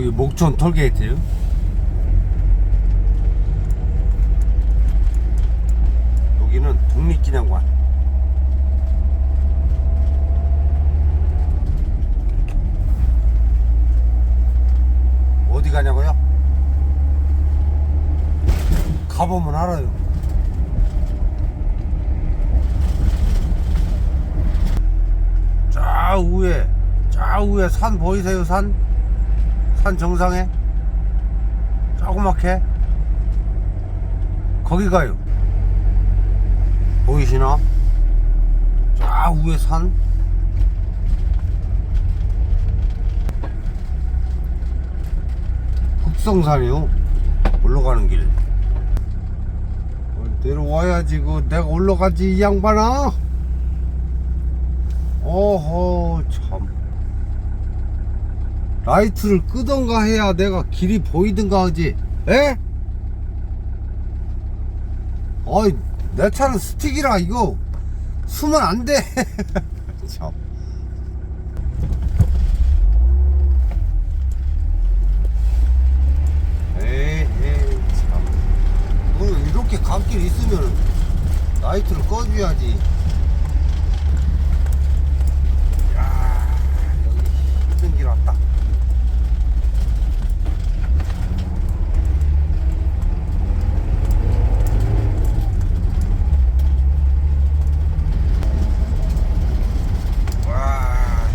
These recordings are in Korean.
여기 목촌 톨게이트요. 여기는 독립기념관. 어디 가냐고요? 가보면 알아요. 저 위에 산 보이세요? 산? 산 정상에? 조그맣게? 거기 가요. 보이시나? 저 위에 산? 흑성산이요. 올라가는 길. 어, 내려와야지, 그, 내가 올라가지, 이 양반아! 어허, 참. 라이트를 끄던가 해야 내가 길이 보이든가 하지. 에? 어이, 내 차는 스틱이라, 이거. 숨은 안 돼. 참. 에이, 참. 오늘 이렇게 감길 있으면 라이트를 꺼줘야지. 야, 여기 힘든 길 왔다. 와.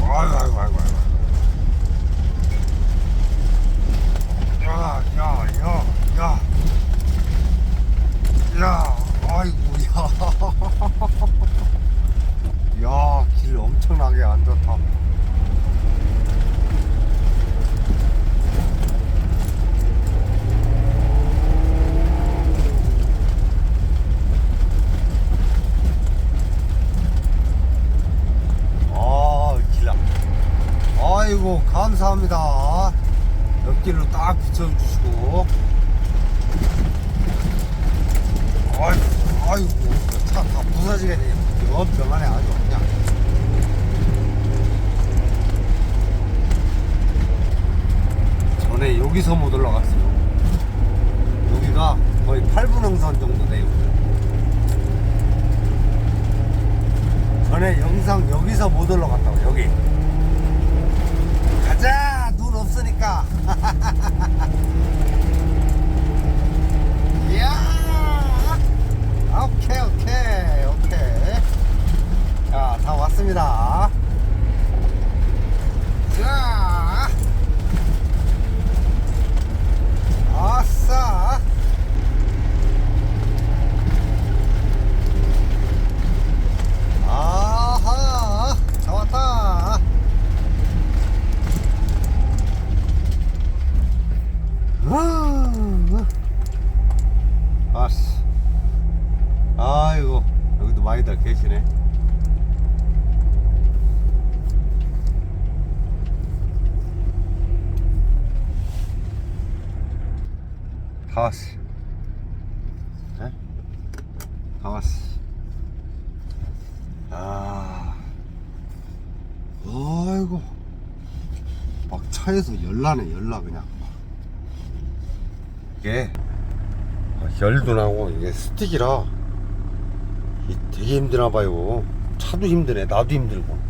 아이고, 아이고, 아이고, 아이고. 야, 야, 야, 야. 야, 아이고, 야. 야, 길 엄청나게 안 좋다. 아, 길라. 아이고, 감사합니다. 옆길로 딱 비춰주시고. 아이고, 아이고, 차 다 부서지겠네. 여 병안에 아주 그냥. 전에 여기서 못 올라갔어요. 여기가 거의 8분 흥선 정도 돼요. 전에 영상 여기서 못 올라갔다고, 여기. 가자! 눈 없으니까. 이야! 오케이, 오케이, 오케이. 자, 다 왔습니다. 자! 아싸! 아하! 다 왔다! 아, 아씨. 아이고, 여기도 많이들 계시네. 다 왔어. 네? 다 왔어. 아, 아이고. 막 차에서 열나네, 열나, 그냥. 이게 아, 열도 나고 이게 스틱이라 이 되게 힘드나 봐요. 차도 힘드네. 나도 힘들고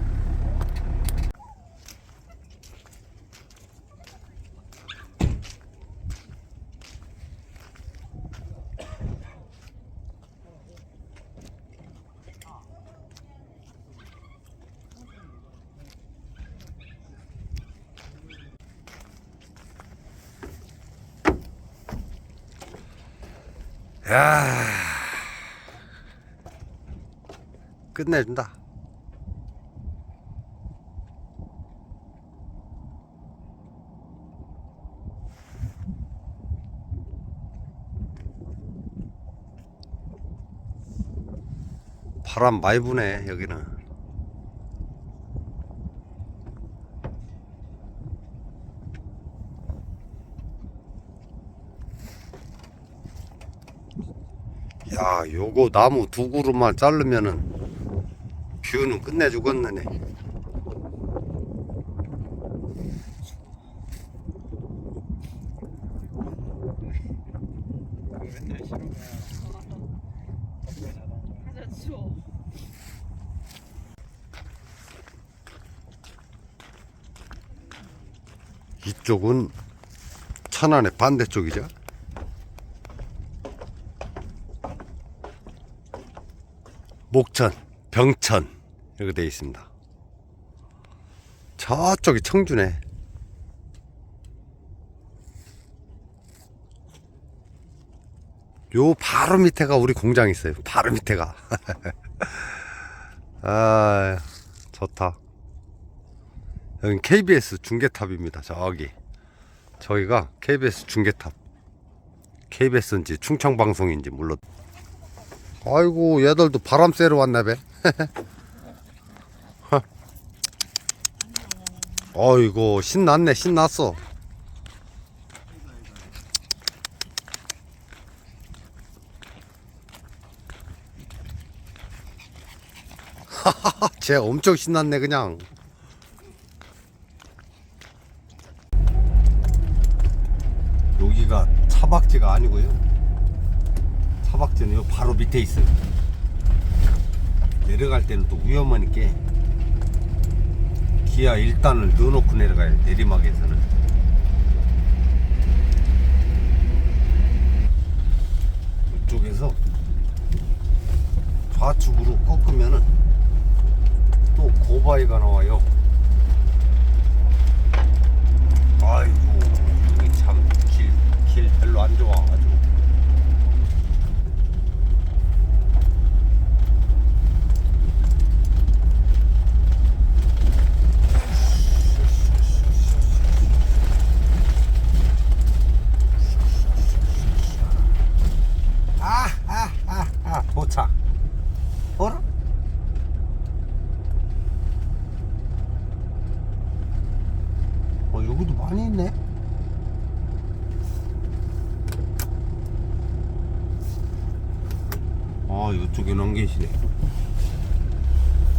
야 끝내준다. 바람 많이 부네 여기는. 야 요거 나무 두 그루만 자르면은 뷰는 끝내 죽었네. 이쪽은 천안의 반대쪽이죠. 목천, 병천. 이렇게 되어 있습니다. 저쪽이 청주네. 요 바로 밑에가 우리 공장 있어요. 바로 밑에가. 아, 좋다. 여긴 KBS 중계탑입니다. 저기. 저기가 KBS 중계탑. KBS인지 충청방송인지 물론. 아이고, 얘들도 바람 쐬러 왔나 봐. 아이고, 신났네, 신났어. 쟤 엄청 신났네, 그냥. 여기가 차박지가 아니고요. 차박지는 요 바로 밑에 있어요. 내려갈 때는 또 위험하니까 기아 1단을 넣어놓고 내려가요. 내리막에서는. 이쪽에서 좌측으로 꺾으면은 또 고바위가 나와요. 아이고 여기 참길길 별로 안 좋아 도착 어라 어 여기도 많이 있네 아 이쪽에는 안 계시네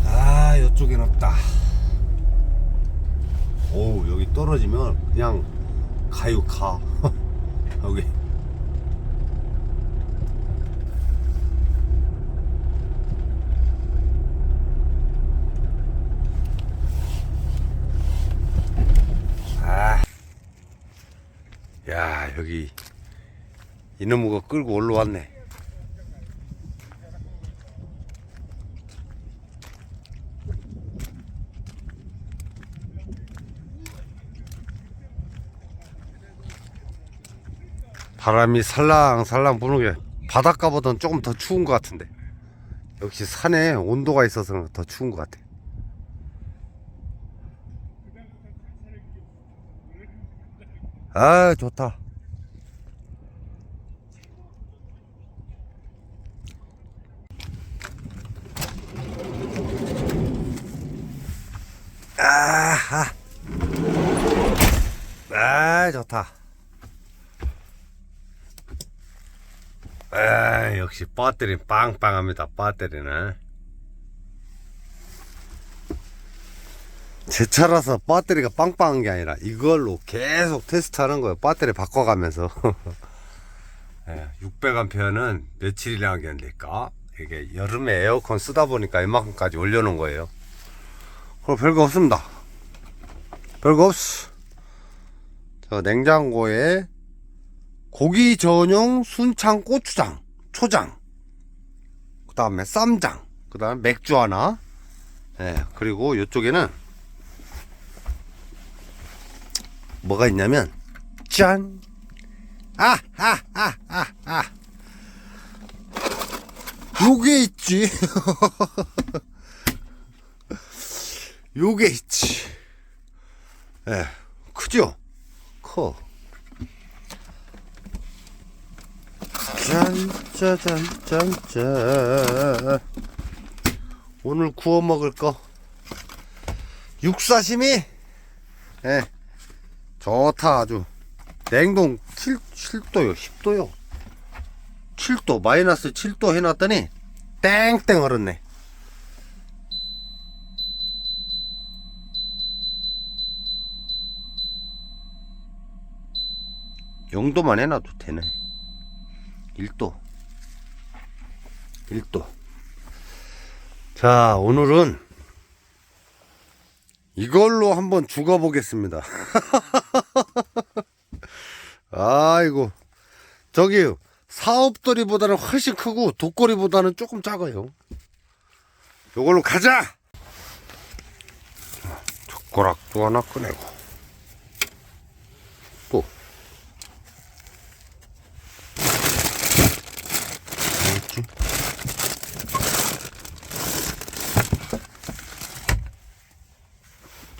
아 이쪽엔 없다 오 여기 떨어지면 그냥 가요 가 여기 아. 야 여기 이놈의 거 끌고 올라왔네. 바람이 살랑살랑 부는 게 바닷가보다는 조금 더 추운 것 같은데. 역시 산에 온도가 있어서 더 추운 것 같아. 아 좋다 아하 아 좋다 아 역시 배터리 빵빵합니다 배터리는 제 차라서 배터리가 빵빵한 게 아니라 이걸로 계속 테스트하는 거예요. 배터리 바꿔가면서. 600A는 며칠이나 하겠습니까? 이게 여름에 에어컨 쓰다 보니까 이만큼까지 올려놓은 거예요. 그럼 별거 없습니다. 별거 없어. 저 냉장고에 고기 전용 순창 고추장, 초장, 그 다음에 쌈장, 그 다음에 맥주 하나, 예, 그리고 이쪽에는 뭐가 있냐면 짠! 아! 아! 아! 아! 아! 요게 있지 요게 있지 예, 크죠? 커 짠, 짜잔, 짠, 짠. 오늘 구워 먹을 거. 육사심이, 예, 좋다, 아주. 냉동 7, 7도요, 10도요. 7도, 마이너스 7도 해놨더니, 땡땡 얼었네. 영도만 해놔도 되네. 1도 1도 자, 오늘은 이걸로 한번 죽어보겠습니다. 아이고. 저기, 사업돌이보다는 훨씬 크고, 독거리보다는 조금 작아요. 요걸로 가자! 젓가락도 하나 꺼내고. 또. 뭐였지?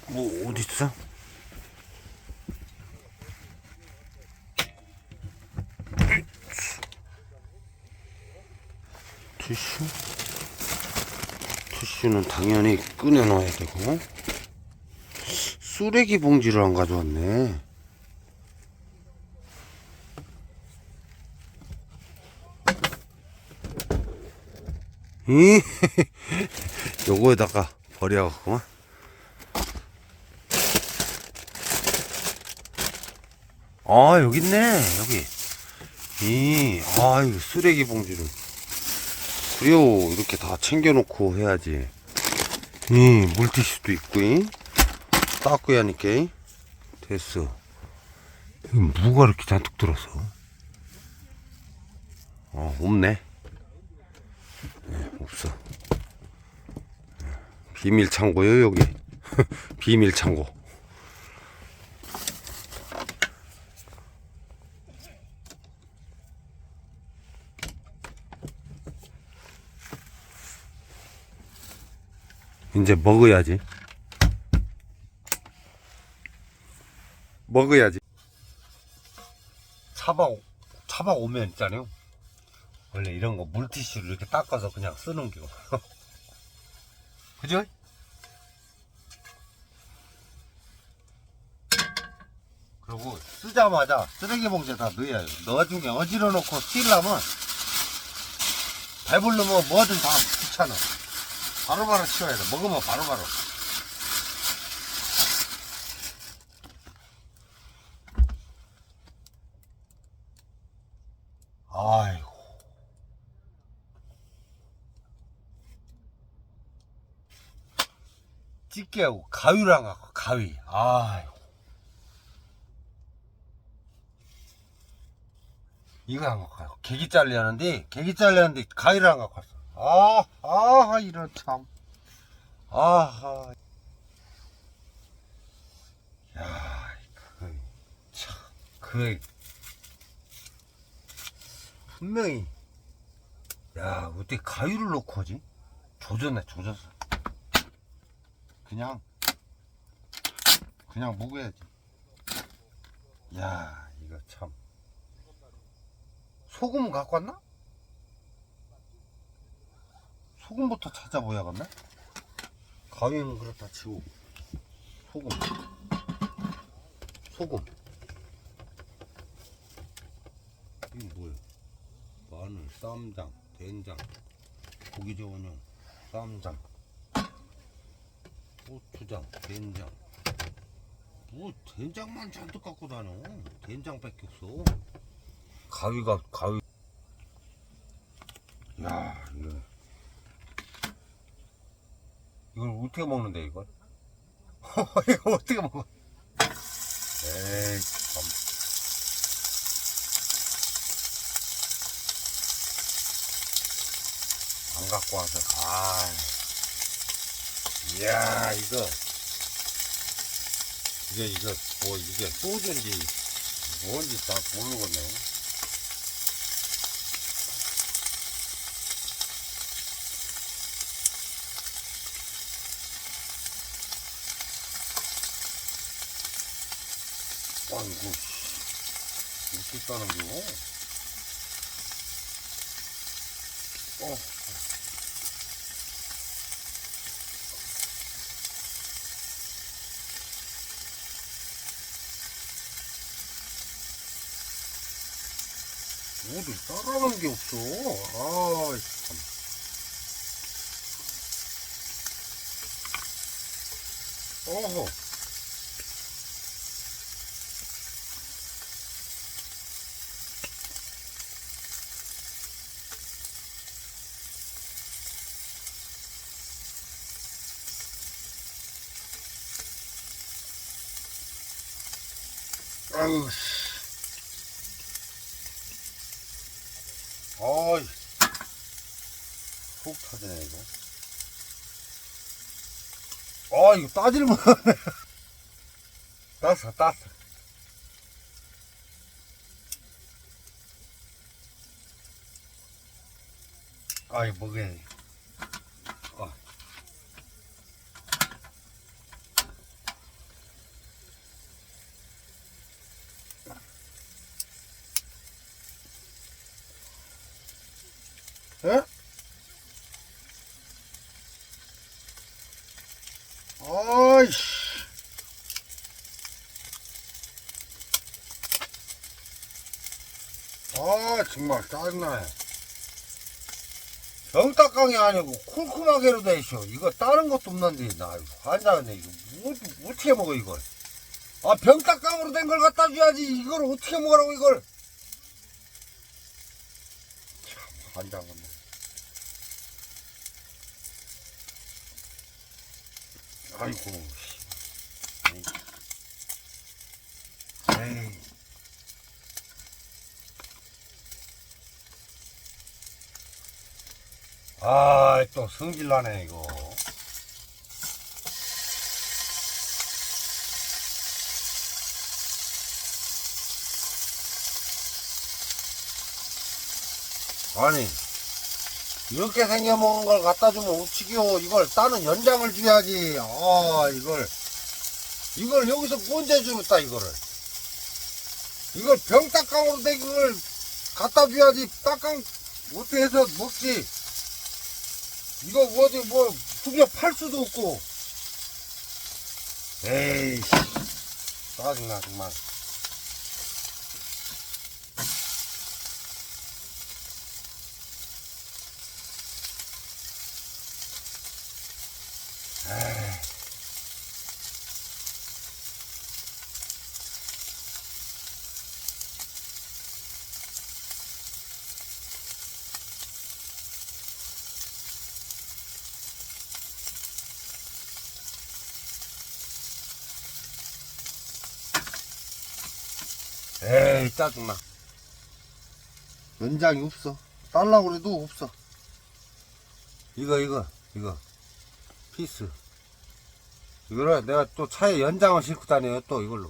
뭐 어디 있어? 티슈? 티슈는 당연히 꺼내 놔야 되고 쓰레기 봉지를 안 가져왔네. 이 요거에다가 버려갖구만. 아 여기 있네 여기 이아 이거 쓰레기 봉지를 그래요. 이렇게 다 챙겨놓고 해야지. 이 물티슈도 있고 이. 닦고 하니까 이. 됐어. 무가 이렇게 잔뜩 들었어 어 없네. 네, 없어. 비밀 창고요 여기. 비밀 창고 이제 먹어야지. 먹어야지. 차박, 차박 오면 있잖아요. 원래 이런 거 물티슈를 이렇게 닦아서 그냥 쓰는 겨. 그죠? 그리고 쓰자마자 쓰레기 봉지에 다 넣어야 요 나중에 어지러 놓고 쓰려면 배부르면 뭐든 다 귀찮아. 바로바로 치워야 돼. 먹으면 바로바로. 아이고. 찌개하고 가위랑 갖고 가위. 아이고. 이거 안 갖고 가요. 계기 잘리는데 계기 잘리는데 가위를 안 갖고 왔어. 아, 아, 이런 참. 아하. 야, 그, 참, 그, 분명히, 야, 어떻게 가위를 넣고 하지? 조졌네, 조졌어. 그냥, 그냥 먹어야지. 야, 이거 참. 소금 갖고 왔나? 소금부터 찾아봐야겠네. 가위는 그렇다 치고 소금, 소금. 이거 뭐야? 마늘, 쌈장, 된장, 고기 저온용, 쌈장, 고추장, 된장. 뭐 된장만 잔뜩 갖고 다녀. 된장밖에 없어. 가위가 가위. 야 이거. 이걸 어떻게 먹는데 이걸? 이거 어떻게 먹어? 에이 참. 안 갖고 와서 아. 이야 이거 이게 이거 뭐 이게 소주인지 뭔지 다 모르겠네. 아이고, 이렇게 따는 거. 어. 어디 따라가는 게 없어. 아, 참. 어허. 아유, 씨. 어이. 속 터지네, 이거. 아, 이거 따질 못하네. 땄어, 땄어. 아이. 아. 에? 아이씨. 아, 정말 짜증나네. 병따깡이 아니고 쿰쿰하게로 돼 있어. 이거 다른 것도 없는데, 나 환장하네. 이거 뭐, 어떻게 먹어, 이걸? 아, 병따깡으로 된 걸 갖다 줘야지. 이걸 어떻게 먹으라고, 이걸? 참, 환장하네. 아이고, 씨. 에이. 아, 또 성질나네, 이거. 아니, 이렇게 생겨 먹은 걸 갖다 주면 우치기요. 이걸 따는 연장을 줘야지. 아, 이걸. 이걸 여기서 언제 주겠다, 이거를. 이걸 병따깡으로 된 걸 갖다 줘야지. 따깡, 어떻게 해서 먹지. 이거 어디 뭐 후벼 팔 수도 없고. 에이 짜증나 정말 에이 짜증나 연장이 없어. 딸라고 그래도 없어. 이거 이거 이거. 피스. 이거를 내가 또 차에 연장을 싣고 다녀요 또 이걸로.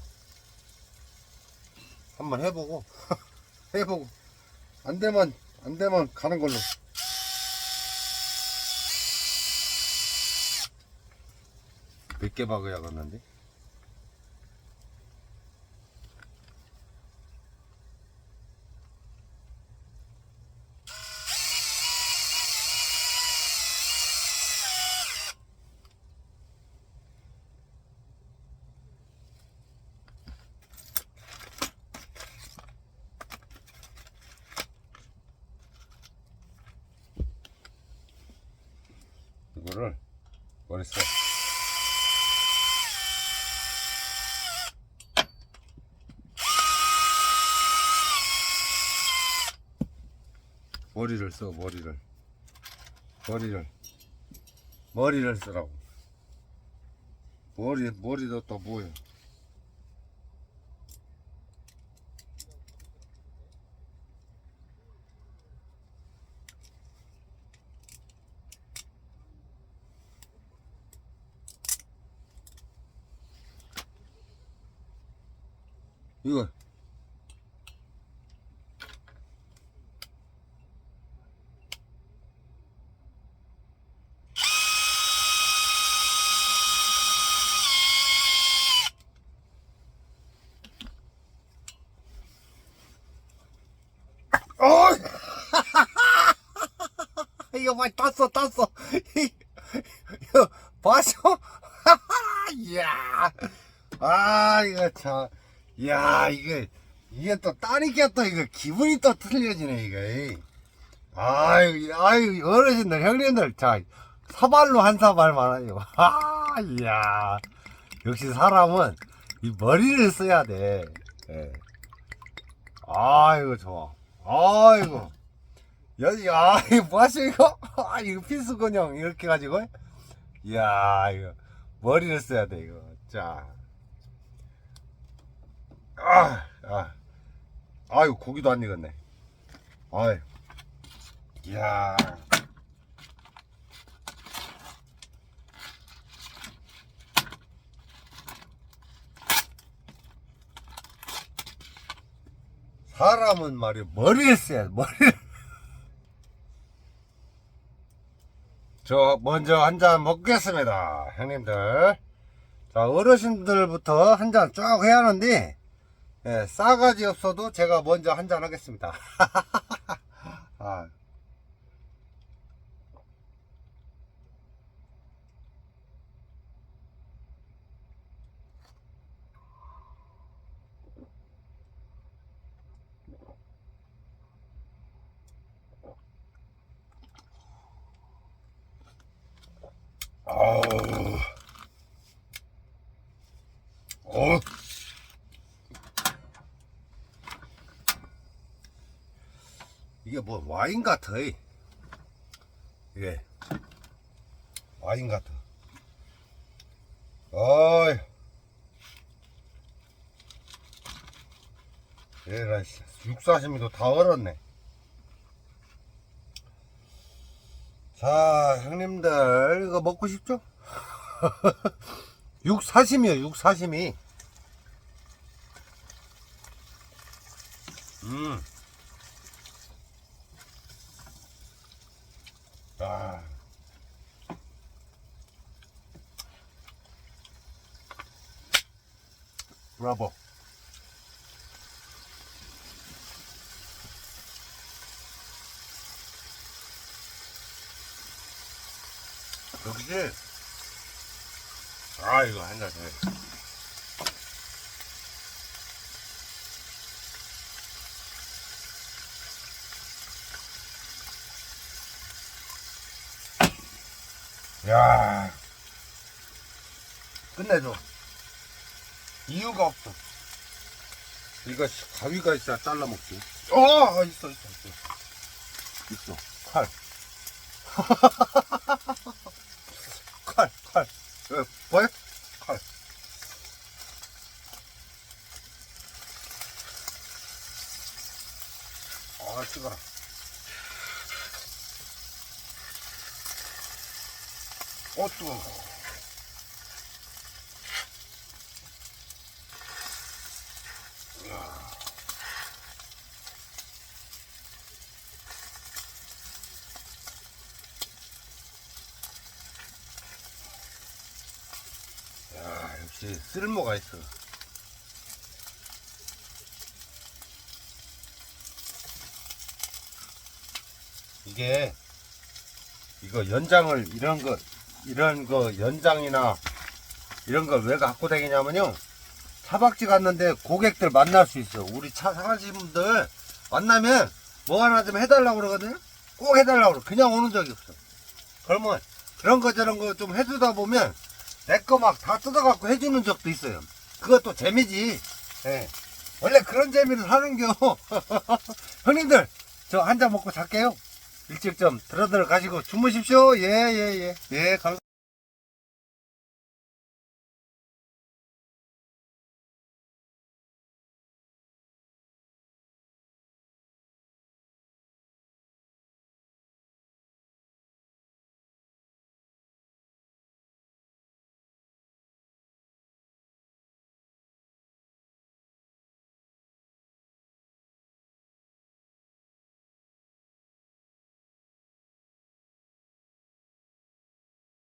한번 해보고. 해보고. 안 되면 안 되면 가는 걸로. 몇 개 박아야겠는데 이거를 머리써 머리를 써 머리를. 머리를. 머리를 쓰라고. 머리 머리도 또 뭐야 이거 어! 이거 많이 땄어 땄어 이거 봤어? 이야 아 이거 참 이야 이게 이게 또 따니까 또 이거 기분이 또 틀려지네 이거 아유 아유 어르신들 형님들 자 사발로 한 사발만 하죠 아 이야. 역시 사람은 이 머리를 써야 돼. 예. 아이고 좋아. 아이고. 여기 아 이거 뭐하시 이거? 아 이거 필수건형 이렇게 가지고? 이야 이거 머리를 써야 돼 이거. 자 아, 아, 아, 아유 고기도 안 익었네. 아유, 이야. 사람은 말이 머리를 써야 돼, 머리를. 저 먼저 한 잔 먹겠습니다, 형님들. 자, 어르신들부터 한잔쭉 해야 하는데, 예, 싸가지 없어도 제가 먼저 한잔 하겠습니다. 아. 아우. 어. 이게 뭐 와인 같아. 이. 이게 와인 같아. 어이. 얘라 씨, 육사시미도 다 얼었네. 자, 형님들 이거 먹고 싶죠? 육사심이요, 육사심이. 음. 아. 브라보. 역시. 아, 이거 한잔 해. 야. 끝내줘. 이유가 없어. 이거 가위가 있어야 잘라 먹지? 어 있어 있어 있어. 있어. 칼 칼, 칼. 어, 보여? 칼. 아, 뜨거라. 어, 뜨거워. 야, 역시 쓸모가 있어. 이게 이거 연장을 이런 거 이런 거 연장이나 이런 걸 왜 갖고 다니냐면요. 차박지 갔는데 고객들 만날 수 있어 우리 차 사가신 분들 만나면 뭐 하나 좀 해달라고 그러거든요. 꼭 해달라고 그래 그냥 오는 적이 없어 그러면 그런 거 저런 거 좀 해주다 보면 내 거 막 다 뜯어갖고 해주는 적도 있어요. 그것도 재미지. 예. 원래 그런 재미를 하는겨. 형님들 저 한 잔 먹고 잘게요 일찍 좀 들어들어 가시고 주무십시오. 예 예 예. 예, 예, 감사